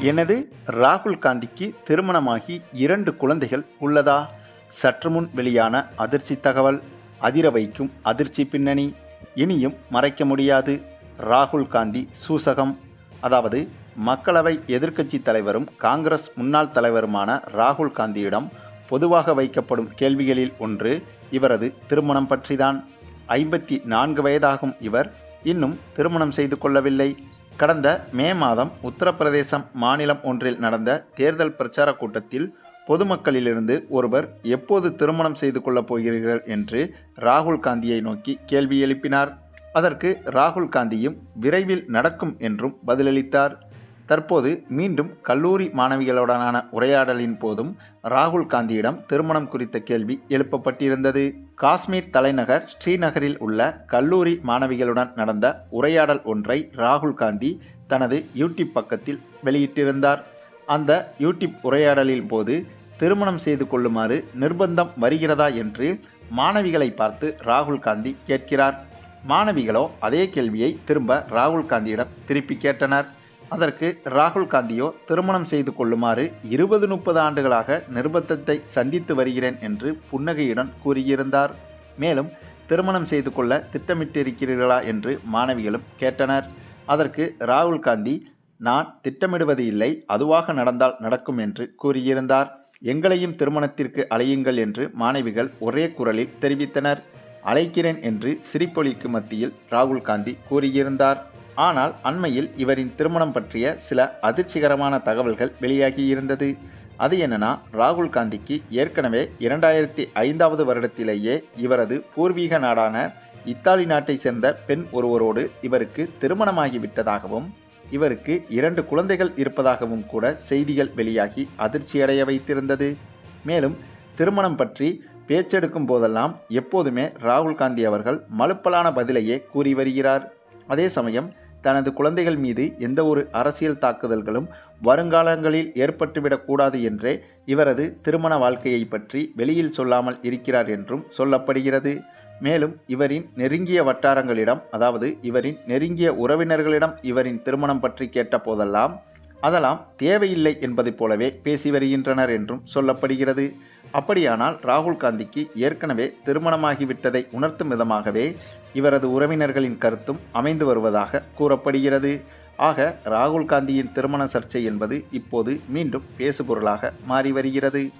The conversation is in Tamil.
எனது ராகுல் காந்திக்கு திருமணமாகி இரண்டு குழந்தைகள் உள்ளதா? சற்று முன் வெளியான அதிர்ச்சி தகவல். அதிர வைக்கும் அதிர்ச்சி பின்னணி. இனியும் மறைக்க முடியாது. ராகுல் காந்தி சூசகம். அதாவது மக்களவை எதிர்க்கட்சி தலைவரும் காங்கிரஸ் முன்னாள் தலைவருமான ராகுல் காந்தியிடம் பொதுவாக வைக்கப்படும் கேள்விகளில் ஒன்று இவரது திருமணம் பற்றிதான். ஐம்பத்தி நான்கு வயதாகும் இவர் இன்னும் திருமணம் செய்து கொள்ளவில்லை. கடந்த மே மாதம் உத்தரப்பிரதேசம் மாநிலம் ஒன்றில் நடந்த தேர்தல் பிரச்சார கூட்டத்தில் பொதுமக்களிலிருந்து ஒருவர் எப்போது திருமணம் செய்து கொள்ளப் போகிறீர்கள் என்று ராகுல் காந்தியை நோக்கி கேள்வி எழுப்பினார். அதற்கு ராகுல் காந்தியும் விரைவில் நடக்கும் என்றும் பதிலளித்தார். தற்போது மீண்டும் கல்லூரி மாணவிகளுடனான உரையாடலின் போதும் ராகுல் காந்தியிடம் திருமணம் குறித்த கேள்வி எழுப்பப்பட்டிருந்தது. காஷ்மீர் தலைநகர் ஸ்ரீநகரில் உள்ள கல்லூரி மாணவிகளுடன் நடந்த உரையாடல் ஒன்றை ராகுல் காந்தி தனது யூடியூப் பக்கத்தில் வெளியிட்டிருந்தார். அந்த யூடியூப் உரையாடலின் போது திருமணம் செய்து கொள்ளுமாறு நிர்பந்தம் வருகிறதா என்று மாணவிகளை பார்த்து ராகுல் காந்தி கேட்கிறார். மாணவிகளோ அதே கேள்வியை திரும்ப ராகுல் காந்தியிடம் திருப்பி கேட்டனர். அதற்கு ராகுல் காந்தியோ திருமணம் செய்து கொள்ளுமாறு இருபது முப்பது ஆண்டுகளாக நிர்பந்தத்தை சந்தித்து வருகிறேன் என்று புன்னகையுடன் கூறியிருந்தார். மேலும் திருமணம் செய்து கொள்ள திட்டமிட்டிருக்கிறீர்களா என்று மாணவிகளும் கேட்டனர். அதற்கு ராகுல் காந்தி நான் திட்டமிடுவது இல்லை அதுவாக நடந்தால் நடக்கும் என்று கூறியிருந்தார். எங்களையும் திருமணத்திற்கு அழையுங்கள் என்று மாணவிகள் ஒரே குரலில் தெரிவித்தனர். அழைக்கிறேன் என்று சிரிப்பொலிக்கு மத்தியில் ராகுல் காந்தி கூறியிருந்தார். ஆனால் அண்மையில் இவரின் திருமணம் பற்றிய சில அதிர்ச்சிகரமான தகவல்கள் வெளியாகியிருந்தது. அது என்னன்னா ராகுல் காந்திக்கு ஏற்கனவே இரண்டாயிரத்தி ஐந்தாவது வருடத்திலேயே இவரது பூர்வீக நாடான இத்தாலி நாட்டை சேர்ந்த பெண் ஒருவரோடு இவருக்கு திருமணமாகிவிட்டதாகவும் இவருக்கு இரண்டு குழந்தைகள் இருப்பதாகவும் கூட செய்திகள் வெளியாகி அதிர்ச்சியடைய வைத்திருந்தது. மேலும் திருமணம் பற்றி பேச்செடுக்கும் போதெல்லாம் எப்போதுமே ராகுல் காந்தி அவர்கள் மலுப்பலான பதிலையே கூறி வருகிறார். அதே சமயம் தனது குழந்தைகள் மீது எந்த ஒரு அரசியல் தாக்குதல்களும் வருங்காலங்களில் ஏற்பட்டுவிடக்கூடாது என்றே இவரது திருமண வாழ்க்கையை பற்றி வெளியில் சொல்லாமல் இருக்கிறார் என்றும் சொல்லப்படுகிறது. மேலும் இவரின் நெருங்கிய வட்டாரங்களிடம் அதாவது இவரின் நெருங்கிய உறவினர்களிடம் இவரின் திருமணம் பற்றி கேட்ட போதெல்லாம் அதெல்லாம் தேவையில்லை என்பதைப் போலவே பேசி வருகின்றனர் என்றும் சொல்லப்படுகிறது. அப்படியானால் ராகுல் காந்திக்கு ஏற்கனவே திருமணமாகிவிட்டதை உணர்த்தும் விதமாகவே இவரது உறவினர்களின் கருத்தும் அமைந்து வருவதாக கூறப்படுகிறது. ஆக ராகுல் காந்தியின் திருமண சர்ச்சை என்பது இப்போது மீண்டும் பேசுபொருளாக மாறி வருகிறது.